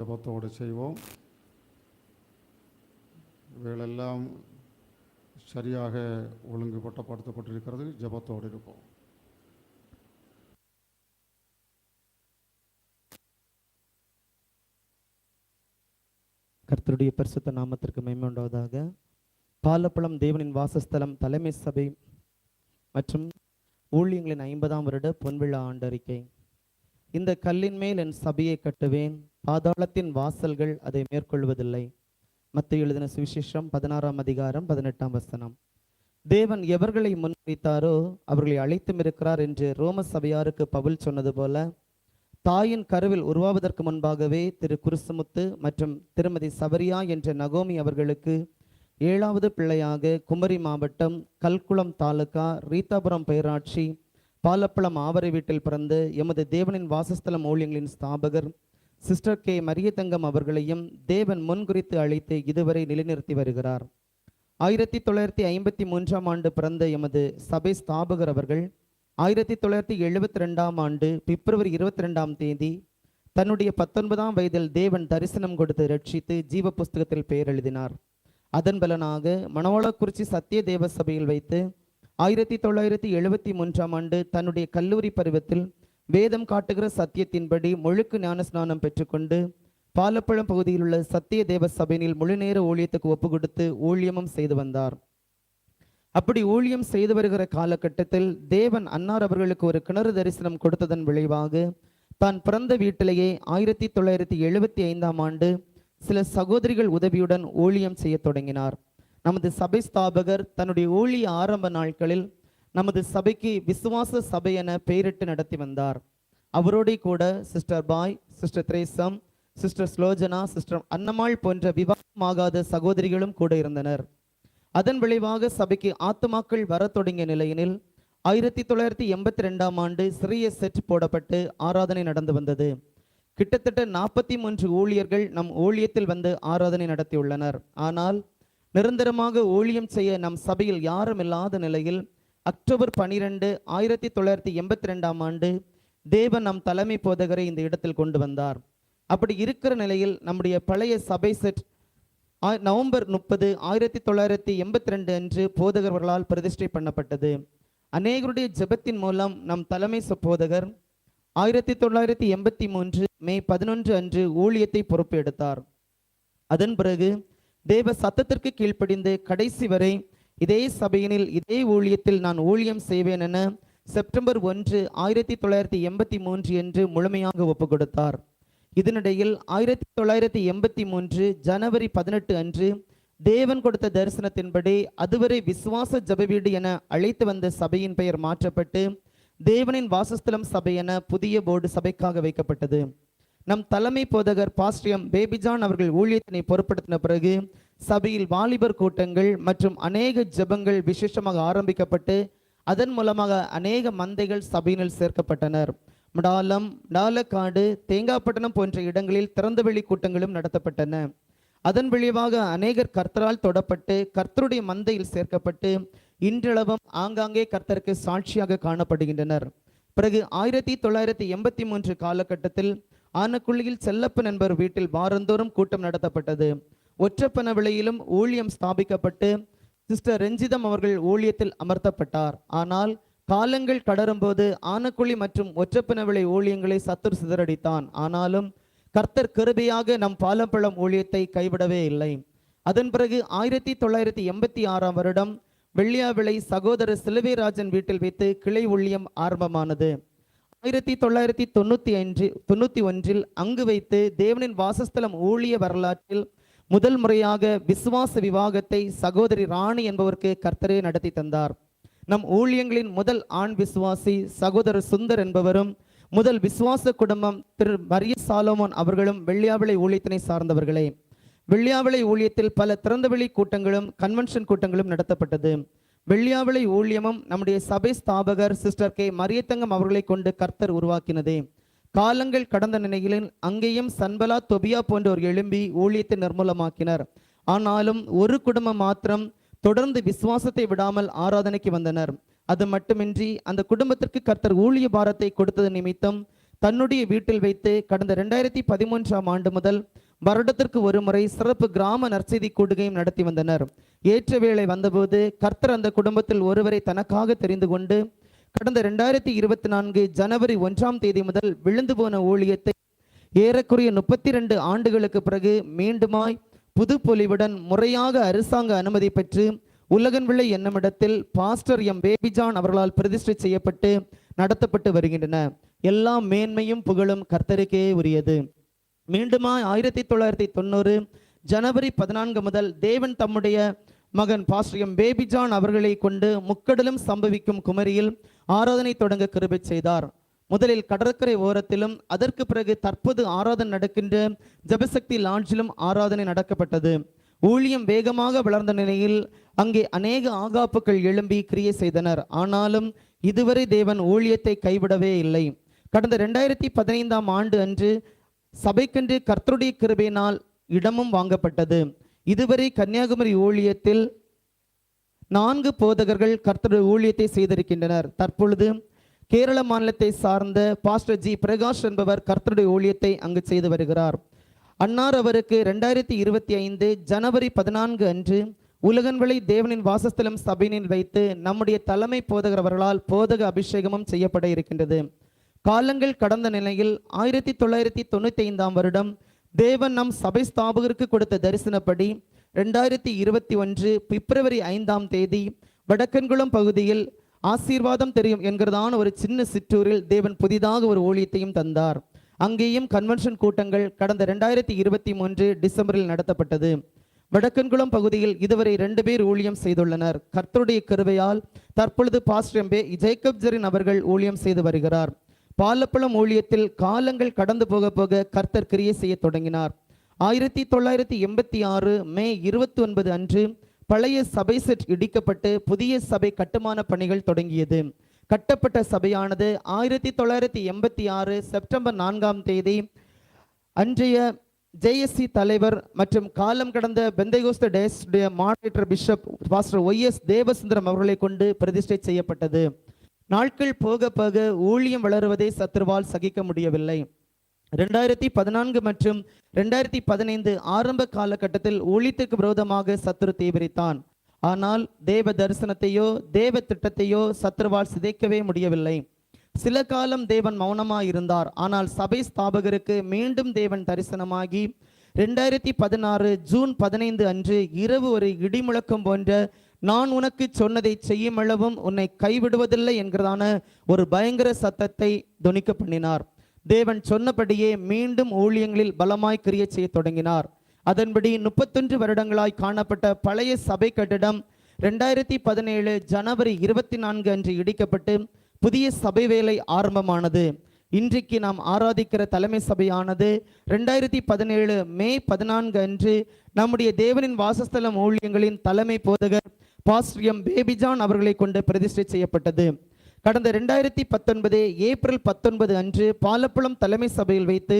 ஜபத்தோடு செய்வோம். வேலெல்லாம் சரியாக ஒழுங்குபட்டப்படுத்தப்பட்டிருக்கிறது ஜபத்தோடு இருப்போம். கர்த்தருடைய பரிசுத்த நாமத்திற்கு மேன்மை பாலப்பழம் தேவனின் வாசஸ்தலம் தலைமை சபை மற்றும் ஊழியங்களின் ஐம்பதாம் வருட பொன்விழா ஆண்டறிக்கை. இந்த கல்லின் மேல் என் சபையை கட்டுவேன். பாதாளத்தின் வாசல்கள் அதை மேற்கொள்வதில்லை. மத்திய எழுதின சுவிசேஷம் பதினாறாம் அதிகாரம் பதினெட்டாம் வசனம். தேவன் எவர்களை முன்வைத்தாரோ அவர்களை அழைத்தும் இருக்கிறார் என்று ரோம சபையாருக்கு பவுல் சொன்னது போல தாயின் கருவில் உருவாவதற்கு முன்பாகவே திரு குருசுமுத்து மற்றும் திருமதி சபரியா என்ற நகோமி அவர்களுக்கு ஏழாவது பிள்ளையாக குமரி மாவட்டம் கல்குளம் தாலுகா ரீதாபுரம் பேராட்சி பாலப்பழம் ஆவரை வீட்டில் பிறந்து எமது தேவனின் வாசஸ்தல மூலியங்களின் ஸ்தாபகர் சிஸ்டர் கே. மரியதங்கம் அவர்களையும் தேவன் முன்குறித்து அழைத்து இதுவரை நிலைநிறுத்தி வருகிறார். ஆயிரத்தி தொள்ளாயிரத்தி ஐம்பத்தி மூன்றாம் ஆண்டு பிறந்த எமது சபை ஸ்தாபகர் அவர்கள் ஆயிரத்தி தொள்ளாயிரத்தி எழுபத்தி ரெண்டாம் ஆண்டு பிப்ரவரி இருபத்தி ரெண்டாம் தேதி தன்னுடைய பத்தொன்பதாம் வயதில் தேவன் தரிசனம் கொடுத்து ரட்சித்து ஜீவ புஸ்தகத்தில் பெயர் எழுதினார். அதன் பலனாக மணவாளக்குறிச்சி சத்திய தேவ சபையில் வைத்து ஆயிரத்தி தொள்ளாயிரத்தி எழுபத்தி மூன்றாம் ஆண்டு தன்னுடைய கல்லூரி பருவத்தில் வேதம் காட்டுகிற சத்தியத்தின்படி முழுக்கு ஞானஸ்நானம் பெற்றுக்கொண்டு பாலப்பழம் பகுதியில் உள்ள சத்திய தேவ சபையினில் முழுநேர ஊழியத்துக்கு ஒப்பு கொடுத்து ஊழியமும் செய்து வந்தார். அப்படி ஊழியம் செய்து வருகிற காலகட்டத்தில் தேவன் அன்னார் அவர்களுக்கு ஒரு கிணறு தரிசனம் கொடுத்ததன் விளைவாக தான் பிறந்த வீட்டிலேயே ஆயிரத்தி தொள்ளாயிரத்தி எழுபத்தி ஐந்தாம் ஆண்டு சில சகோதரிகள் உதவியுடன் ஊழியம் செய்ய தொடங்கினார். நமது சபை ஸ்தாபகர் தன்னுடைய ஊழிய ஆரம்ப நாட்களில் நமது சபைக்கு விசுவாச சபை என பெயரிட்டு நடத்தி வந்தார். அவரோட கூட sister Bai sister திரேசம் sister ஸ்லோஜனா sister Annammal போன்ற விவாகமாகாத சகோதரிகளும் கூட இருந்தனர். அதன் விளைவாக சபைக்கு ஆத்துமாக்கள் வர தொடங்கிய நிலையினில் ஆயிரத்தி தொள்ளாயிரத்தி எண்பத்தி ரெண்டாம் ஆண்டு சிறிய செட் போடப்பட்டு ஆராதனை நடந்து வந்தது. கிட்டத்தட்ட நாற்பத்தி மூன்று ஊழியர்கள் நம் ஊழியத்தில் வந்து ஆராதனை நடத்தியுள்ளனர். ஆனால் நிரந்தரமாக ஊழியம் செய்ய நம் சபையில் யாரும் இல்லாத நிலையில் அக்டோபர் பனிரெண்டு ஆயிரத்தி தொள்ளாயிரத்தி எண்பத்தி ரெண்டாம் ஆண்டு தேவன் நம் தலைமை போதகரை இந்த இடத்தில் கொண்டு வந்தார். அப்படி இருக்கிற நிலையில் நம்முடைய பழைய சபை செட் நவம்பர் முப்பது ஆயிரத்தி தொள்ளாயிரத்தி எண்பத்தி ரெண்டு அன்று போதகர்களால் பிரதிஷ்டை பண்ணப்பட்டது. அநேகருடைய ஜெபத்தின் மூலம் நம் தலைமை ச- போதகர் ஆயிரத்தி தொள்ளாயிரத்தி எண்பத்தி மூன்று மே பதினொன்று அன்று ஊழியத்தை பொறுப்பு எடுத்தார் அதன் பிறகு தேவ சத்தத்திற்கு கீழ்ப்படிந்து கடைசி வரை இதே சபையினில் இதே ஊழியத்தில் நான் ஊழியம் செய்வேன் என செப்டம்பர் ஒன்று ஆயிரத்தி தொள்ளாயிரத்தி எண்பத்தி மூன்று என்று முழுமையாக ஒப்புக் கொடுத்தார் இதனிடையில் ஆயிரத்தி தொள்ளாயிரத்தி எண்பத்தி மூன்று ஜனவரி பதினெட்டு அன்று தேவன் கொடுத்த தரிசனத்தின்படி அதுவரை விசுவாச ஜபவீடு என அழைத்து வந்த சபையின் பெயர் மாற்றப்பட்டு தேவனின் வாசஸ்தலம் சபை என புதிய போர்டு சபைக்காக வைக்கப்பட்டது. நம் தலைமை போதகர் பாஸ்டியம் பேபிஜான் அவர்கள் ஊழியத்தினை பொருட்படுத்தின பிறகு சபையில் வாலிபர் கூட்டங்கள் மற்றும் அநேக ஜெபங்கள் விசேஷமாக ஆரம்பிக்கப்பட்டு அதன் மூலமாக அநேக மந்தைகள் சபையினில் சேர்க்கப்பட்டனர். மடாலம் டாலக்காடு தேங்காப்பட்டினம் போன்ற இடங்களில் திறந்தவெளி கூட்டங்களும் நடத்தப்பட்டன. அதன் விளைவாக அநேகர் கர்த்தரால் தொடப்பட்டு கர்த்தருடைய மந்தையில் சேர்க்கப்பட்டு இன்றளவும் ஆங்காங்கே கர்த்தருக்கு சாட்சியாக காணப்படுகின்றனர். பிறகு ஆயிரத்தி தொள்ளாயிரத்தி எண்பத்தி மூன்று காலகட்டத்தில் ஆனக்குள்ளியில் செல்லப்பன் என்பவர் வீட்டில் வாரந்தோறும் கூட்டம் நடத்தப்பட்டது. ஒற்றப்பன விலையிலும் ஊழியம் ஸ்தாபிக்கப்பட்டு சிஸ்டர் ரஞ்சிதம் அவர்கள் ஊழியத்தில் அமர்த்தப்பட்டார். ஆனால் காலங்கள் கடரும்போது ஆனக்குழி மற்றும் ஒற்றப்பன விலை ஊழியங்களை சத்துர் சிதறடித்தான். ஆனாலும் கர்த்தர் கிருபையாக நம் பாலப்பழம் ஊழியத்தை கைவிடவே இல்லை. அதன் பிறகு ஆயிரத்தி தொள்ளாயிரத்தி எண்பத்தி ஆறாம் வருடம் வெள்ளியாவிளை சகோதரர் சிலுவைராஜன் வீட்டில் வைத்து கிளை ஊழியம் ஆரம்பமானது. ஆயிரத்தி தொள்ளாயிரத்தி தொண்ணூத்தி அஞ்சு தொண்ணூத்தி ஒன்றில் அங்கு வைத்து தேவனின் வாசஸ்தலம் ஊழிய வரலாற்றில் முதல் முறையாக விசுவாச விவாகத்தை சகோதரி ராணி என்பவருக்கு கர்த்தரே நடத்தி தந்தார். நம் ஊழியங்களின் முதல் ஆண் விசுவாசி சகோதரர் சுந்தர் என்பவரும் முதல் விசுவாச குடும்பம் திரு மரிய சாலோமோன் அவர்களும் வெள்ளியாவிளை ஊழியத்தினை சார்ந்தவர்களே. வெள்ளியாவிளை ஊழியத்தில் பல திறந்தவெளி கூட்டங்களும் கன்வென்ஷன் கூட்டங்களும் நடத்தப்பட்டது. வெள்ளியாவிளை ஊழியமும் நம்முடைய சபை ஸ்தாபகர் சிஸ்டர் கே. மரியத்தங்கம் அவர்களை கொண்டு கர்த்தர் உருவாக்கினதே. காலங்கள் கடந்த நிலையில் அங்கேயும் சன்பலா தொபியா போன்றோர் எழும்பி ஊழியத்தை நிர்மூலமாக்கினர். ஆனாலும் ஒரு குடும்பம் மாத்திரம் தொடர்ந்து விசுவாசத்தை விடாமல் ஆராதனைக்கு வந்தனர். அது மட்டுமின்றி அந்த குடும்பத்திற்கு கர்த்தர் ஊழிய பாரத்தை கொடுத்தது நிமித்தம் தன்னுடைய வீட்டில் வைத்து கடந்த ரெண்டாயிரத்தி பதிமூன்றாம் ஆண்டு முதல் வருடத்திற்கு ஒரு முறை சிறப்பு கிராம நற்செய்தி கூடுகையும் நடத்தி வந்தனர். ஏற்ற வேளை வந்தபோது கர்த்தர் அந்த குடும்பத்தில் ஒருவரை தனக்காக தெரிந்து கொண்டு கடந்த ரெண்டாயிரத்தி இருபத்தி நான்கு ஜனவரி ஒன்றாம் தேதி முதல் விழுந்து போன ஊழியத்தை ஏறக்குறைய முப்பத்தி ரெண்டு ஆண்டுகளுக்கு பிறகு மீண்டுமாய் புது பொலிவுடன் முறையாக அரசாங்க அனுமதி பெற்று உலகன் விளை என்னுமிடத்தில் பாஸ்டர் எம் பேபிஜான் அவர்களால் பிரதிஷ்டை செய்யப்பட்டு நடத்தப்பட்டு வருகின்றன. எல்லா மேன்மையும் புகழும் கர்த்தருக்கே உரியது. மீண்டுமாய் ஆயிரத்தி தொள்ளாயிரத்தி தொண்ணூறு ஜனவரி பதினான்கு முதல் தேவன் தம்முடைய மகன் பாஸ்ரியம் பேபிஜான் அவர்களை கொண்டு முக்கடலும் சம்பவிக்கும் குமரியில் ஆராதனை தொடங்க கிருபை செய்தார். முதலில் கடற்கரை ஓரத்திலும் அதற்கு பிறகு தற்போது ஆராதனை நடக்கின்ற ஜெபசக்தி லாட்ஜிலும் ஆராதனை நடக்கப்பட்டது. ஊழியம் வேகமாக வளர்ந்த நிலையில் அங்கே அநேக ஆகாப்புகள் எழும்பி கிரியை செய்தனர். ஆனாலும் இதுவரை தேவன் ஊழியத்தை கைவிடவே இல்லை. கடந்த ரெண்டாயிரத்தி பதினைந்தாம் ஆண்டு அன்று சபைக்கென்று கர்த்தருடைய கிருபையினால் இடமும் வாங்கப்பட்டது. இதுவரை கன்னியாகுமரி ஊழியத்தில் நான்கு போதகர்கள் கர்த்தருடைய ஊழியத்தை செய்திருக்கின்றனர். தற்பொழுது கேரள மாநிலத்தை சார்ந்த பாஸ்டர் ஜி பிரகாஷ் என்பவர் கர்த்தருடைய ஊழியத்தை அங்கு செய்து வருகிறார். அன்னார் அவருக்கு ரெண்டாயிரத்தி இருபத்தி ஐந்து ஜனவரி பதினான்கு அன்று உலகன்வழி தேவனின் வாசஸ்தலம் சபையினில் வைத்து நம்முடைய தலைமை போதகர் அவர்களால் போதக அபிஷேகமும் செய்யப்பட இருக்கின்றது. காலங்கள் கடந்த நிலையில் ஆயிரத்தி தொள்ளாயிரத்தி தொண்ணூத்தி ஐந்தாம் வருடம் தேவன் நம் சபை ஸ்தாபகருக்கு கொடுத்த தரிசனப்படி ரெண்டாயிரத்தி இருபத்தி ஒன்று பிப்ரவரி ஐந்தாம் தேதி வடக்கன்குளம் பகுதியில் ஆசீர்வாதம் தெரியும் என்கிறதான ஒரு சின்ன சிற்றூரில் தேவன் புதிதாக ஒரு ஊழியத்தையும் தந்தார். அங்கேயும் கன்வென்ஷன் கூட்டங்கள் கடந்த ரெண்டாயிரத்தி இருபத்தி மூன்று டிசம்பரில் நடத்தப்பட்டது. வடக்கன்குளம் பகுதியில் இதுவரை ரெண்டு பேர் ஊழியம் செய்துள்ளனர். கர்த்தருடைய கருவையால் தற்பொழுது பாஸ்டர் எம்பே ஜேக்கப் ஜெரின் அவர்கள் ஊழியம் செய்து வருகிறார். பாலப்பழம் ஊழியத்தில் காலங்கள் கடந்து போக போக கர்த்தர் கிரியை செய்ய தொடங்கினார். ஆயிரத்தி தொள்ளாயிரத்தி எண்பத்தி ஆறு மே இருபத்தி ஒன்பது அன்று பழைய சபை செட் இடிக்கப்பட்டு புதிய சபை கட்டுமான பணிகள் தொடங்கியது. கட்டப்பட்ட சபையானது ஆயிரத்தி தொள்ளாயிரத்தி எண்பத்தி ஆறு செப்டம்பர் நான்காம் தேதி அன்றைய ஜேஎஸ்சி தலைவர் மற்றும் காலம் கடந்த பெந்தைகோஸ்த டேஸ்டைய moderator bishop pastor Y S Devasundaram அவர்களை கொண்டு பிரதிஷ்டை செய்யப்பட்டது. நாட்கள் போக போக ஊழியம் வளருவதை சத்ருவால் சகிக்க முடியவில்லை. ரெண்டாயிரத்தி பதினான்கு மற்றும் ரெண்டாயிரத்தி பதினைந்து ஆரம்ப காலகட்டத்தில் ஊழியத்துக்கு விரோதமாக சத்ரு தீவிரித்தான். ஆனால் தேவ தரிசனத்தையோ தேவ திட்டத்தையோ சத்ருவால் சிதைக்கவே முடியவில்லை. சில காலம் தேவன் மௌனமாக இருந்தார் ஆனால் சபை ஸ்தாபகருக்கு மீண்டும் தேவன் தரிசனமாகி ரெண்டாயிரத்தி பதினாறு ஜூன் பதினைந்து அன்று இரவு ஒரு இடிமுழக்கம் போன்ற நான் உனக்கு சொன்னதை செய்யும் அளவும் உன்னை கைவிடுவதில்லை என்கிறதான ஒரு பயங்கர சத்தத்தை துணிக்க பண்ணினார். தேவன் சொன்னபடியே மீண்டும் ஊழியங்களில் பலமாய் கிரிய செய்ய தொடங்கினார். அதன்படி முப்பத்தொன்று வருடங்களாய் காணப்பட்ட பழைய சபை கட்டிடம் ரெண்டாயிரத்தி பதினேழு ஜனவரி இருபத்தி நான்கு அன்று இடிக்கப்பட்டு புதிய சபை வேலை ஆரம்பமானது. இன்றைக்கு நாம் ஆராதிக்கிற தலைமை சபையானது ரெண்டாயிரத்தி பதினேழு மே பதினான்கு அன்று நம்முடைய தேவனின் வாசஸ்தலம் ஊழியங்களின் தலைமை போதகர் பாஸ்டர் எம் பேபிஜான் அவர்களை கொண்டு பிரதிஷ்டை செய்யப்பட்டது. கடந்த ரெண்டாயிரத்தி பத்தொன்பது ஏப்ரல் பத்தொன்பது அன்று பாலப்புளம் தலைமை சபையில் வைத்து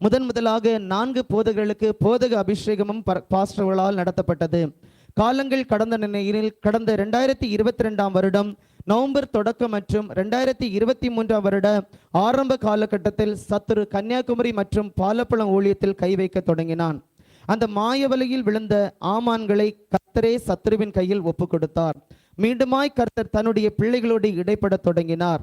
முதன் முதலாக நான்கு போதகர்களுக்கு போதக அபிஷேகமும் பாஸ்டர்களால் நடத்தப்பட்டது. காலங்கள் கடந்த நிலையில் கடந்த ரெண்டாயிரத்தி இருபத்தி ரெண்டாம் வருடம் நவம்பர் தொடக்கம் மற்றும் ரெண்டாயிரத்தி இருபத்தி மூன்றாம் வருட ஆரம்ப காலகட்டத்தில் சத்துரு கன்னியாகுமரி மற்றும் பாலப்புளம் ஊழியத்தில் கை வைக்க தொடங்கினான். அந்த மாயவலையில் விழுந்த ஆமான்களை கர்த்தரே சத்ருவின் கையில் ஒப்பு கொடுத்தார் மீண்டுமாய் கர்த்தர் தன்னுடைய பிள்ளைகளோடு இடைப்படத் தொடங்கினார்.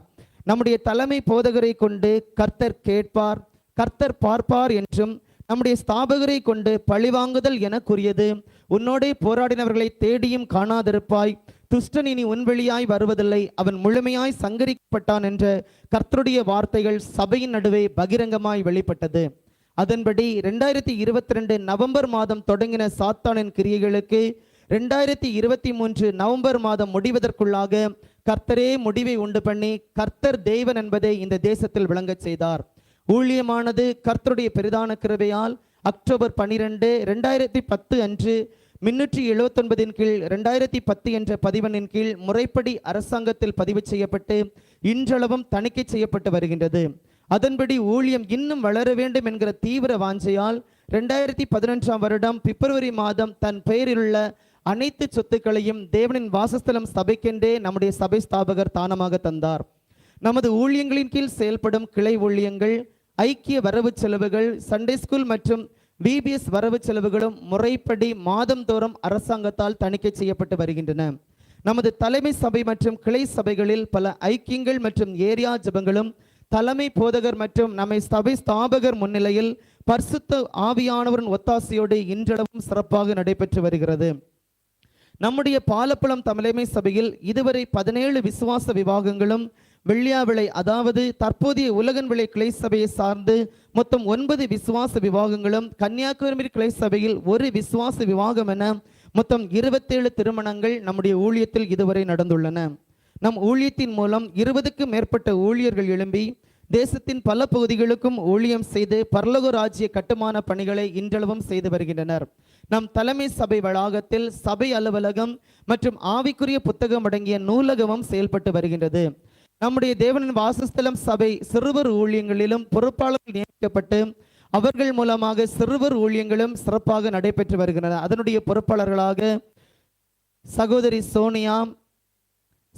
நம்முடைய தலைமை போதகரை கொண்டு கர்த்தர் கேட்பார் கர்த்தர் பார்ப்பார் என்றும் நம்முடைய ஸ்தாபகரை கொண்டு பழிவாங்குதல் எனக்குரியது உன்னோடே போராடினவர்களை தேடியும் காணாதிருப்பாய். துஷ்டன் இனி உன்வெளியாய் வருவதில்லை. அவன் முழுமையாய் சங்கரிக்கப்பட்டான் என்ற கர்த்தருடைய வார்த்தைகள் சபையின் நடுவே பகிரங்கமாய் வெளிப்பட்டது. அதன்படி ரெண்டாயிரத்தி இருபத்தி ரெண்டு நவம்பர் மாதம் தொடங்கின சாத்தானின் கிரியைகளுக்கு ரெண்டாயிரத்தி இருபத்தி மூன்று நவம்பர் மாதம் முடிவதற்குள்ளாக கர்த்தரே முடிவை உண்டு பண்ணி கர்த்தர் தேவன் என்பதை இந்த தேசத்தில் விளங்கச் செய்தார். ஊழியமானது கர்த்தருடைய பெரிதான கிருபையால் அக்டோபர் பன்னிரெண்டு ரெண்டாயிரத்தி பத்து அன்று மின்னூற்றி எழுபத்தொன்பதின் கீழ் ரெண்டாயிரத்தி பத்து என்ற பதிவனின் கீழ் முறைப்படி அரசாங்கத்தில் பதிவு செய்யப்பட்டு இன்றளவும் தணிக்கை செய்யப்பட்டு வருகின்றது. அதன்படி ஊழியம் இன்னும் வளர வேண்டும் என்கிற தீவிர வாஞ்சையால் ரெண்டாயிரத்தி பதினொன்றாம் வருடம் பிப்ரவரி மாதம் தன் பெயரிலுள்ள அனைத்து சொத்துக்களையும் தேவனின் வாசஸ்தலம் சபைக்கென்றே நம்முடைய சபை ஸ்தாபகர் தானமாக தந்தார். நமது ஊழியங்களின் கீழ் செயல்படும் கிளை ஊழியங்கள் ஐக்கிய வரவு செலவுகள் சண்டே ஸ்கூல் மற்றும் விபிஎஸ் வரவு செலவுகளும் முறைப்படி மாதந்தோறும் அரசாங்கத்தால் தணிக்கை செய்யப்பட்டு வருகின்றன. நமது தலைமை சபை மற்றும் கிளை சபைகளில் பல ஐக்கியங்கள் மற்றும் ஏரியா ஜெபங்களும் தலைமை போதகர் மற்றும் நம்மை சபை ஸ்தாபகர் முன்னிலையில் பரிசுத்த ஆவியானவரின் ஒத்தாசையோடு இன்றளவும் சிறப்பாக நடைபெற்று வருகிறது. நம்முடைய பாலப்பழம் தலைமை சபையில் இதுவரை பதினேழு விசுவாச விவாகங்களும் வெள்ளியாவிளை அதாவது தற்போதைய உலகன் விளை கிளை சபையை சார்ந்து மொத்தம் ஒன்பது விசுவாச விவாகங்களும் கன்னியாகுமரி கிளை சபையில் ஒரு விசுவாச விவாகம் என மொத்தம் இருபத்தேழு திருமணங்கள் நம்முடைய ஊழியத்தில் இதுவரை நடந்துள்ளன. நம் ஊழியத்தின் மூலம் இருபதுக்கும் மேற்பட்ட ஊழியர்கள் எழும்பி தேசத்தின் பல பகுதிகளுக்கும் ஊழியம் செய்து பரலக ராஜ்ய கட்டுமான பணிகளை இன்றளவும் செய்து வருகின்றனர். நம் தலைமை சபை வளாகத்தில் சபை அலுவலகம் மற்றும் ஆவிக்குரிய புத்தகம் அடங்கிய நூலகமும் செயல்பட்டு வருகின்றது. நம்முடைய தேவனின் வாசஸ்தலம் சபை சிறுவர் ஊழியங்களிலும் பொறுப்பாளர்கள் நியமிக்கப்பட்டு அவர்கள் மூலமாக சிறுவர் ஊழியங்களும் சிறப்பாக நடைபெற்று வருகின்றன. அதனுடைய பொறுப்பாளர்களாக சகோதரி சோனியா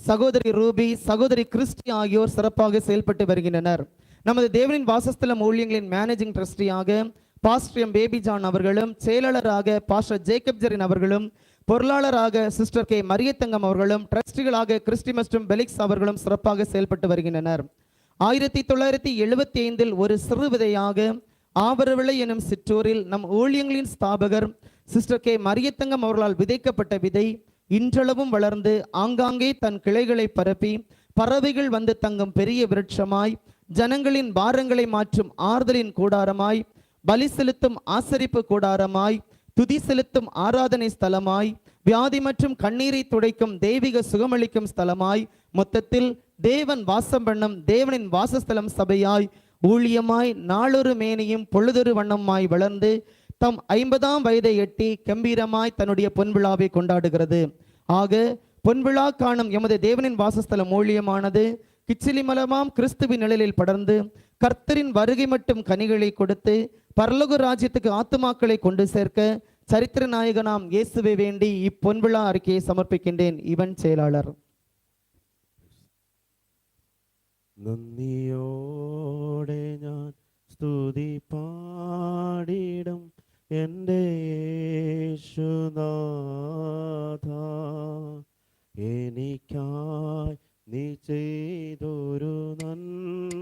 சகோதரி ரூபி சகோதரி கிறிஸ்டி ஆகியோர் சிறப்பாக செயல்பட்டு வருகின்றனர். நமது தேவனின் வாசஸ்தலம் ஊழியங்களின் மேனேஜிங் ட்ரஸ்டியாக பாஸ்டர் எம் பேபி ஜான் அவர்களும் செயலாளராக பாஸ்டர் ஜேக்கப் ஜெரின் அவர்களும் பொருளாளராக சிஸ்டர் கே மரியத்தங்கம் அவர்களும் ட்ரஸ்டிகளாக கிறிஸ்டி மற்றும் பெலிக்ஸ் அவர்களும் சிறப்பாக செயல்பட்டு வருகின்றனர். ஆயிரத்தி தொள்ளாயிரத்தி எழுபத்தி ஐந்தில் ஒரு சிறு விதையாக ஆவரவிளை எனும் சிற்றூரில் நம் ஊழியங்களின் ஸ்தாபகர் சிஸ்டர் கே மரியத்தங்கம் அவர்களால் விதைக்கப்பட்ட விதை இன்றளவும் வளர்ந்து ஆங்காங்கே தன் கிளைகளை பரப்பி பறவைகள் வந்து தங்கும் பெரிய விருட்சமாய் ஜனங்களின் பாரங்களை மாற்றும் ஆறுதலின் கூடாரமாய் பலி செலுத்தும் ஆசரிப்பு கூடாரமாய் துதி செலுத்தும் ஆராதனை ஸ்தலமாய் வியாதி மற்றும் கண்ணீரை துடைக்கும் தெய்வீக சுகமளிக்கும் ஸ்தலமாய் மொத்தத்தில் தேவன் வாசம் பண்ணும் தேவனின் வாசஸ்தலம் சபையாய் ஊழியமாய் நாளொரு மேனியும் பொழுதொரு வண்ணமாய் வளர்ந்து தம் ஐம்பதாம் வயதை எட்டி கம்பீரமாய் தன்னுடைய பொன்விழாவை கொண்டாடுகிறது ஆக பொன்விழா காணும் எமது தேவனின் வாசஸ்தலம் ஊழியமானது கிச்சிலிமலமாம் கிறிஸ்துவின் நிழலில் படர்ந்து கர்த்தரின் வருகை மட்டும் கனிகளை கொடுத்து பரலோக ராஜ்யத்துக்கு ஆத்துமாக்களை கொண்டு சேர்க்க சரித்திர நாயகனாம் இயேசுவை வேண்டி இப்பொன்விழா அறிக்கையை சமர்ப்பிக்கின்றேன் இவன் செயலாளர் നന്ദിയോടെ ഞാൻ സ്തുതി പാടിടും എന്റെ യേശുനാഥ എനിക്കായി നീ ചെയ്തൊരു നന്മ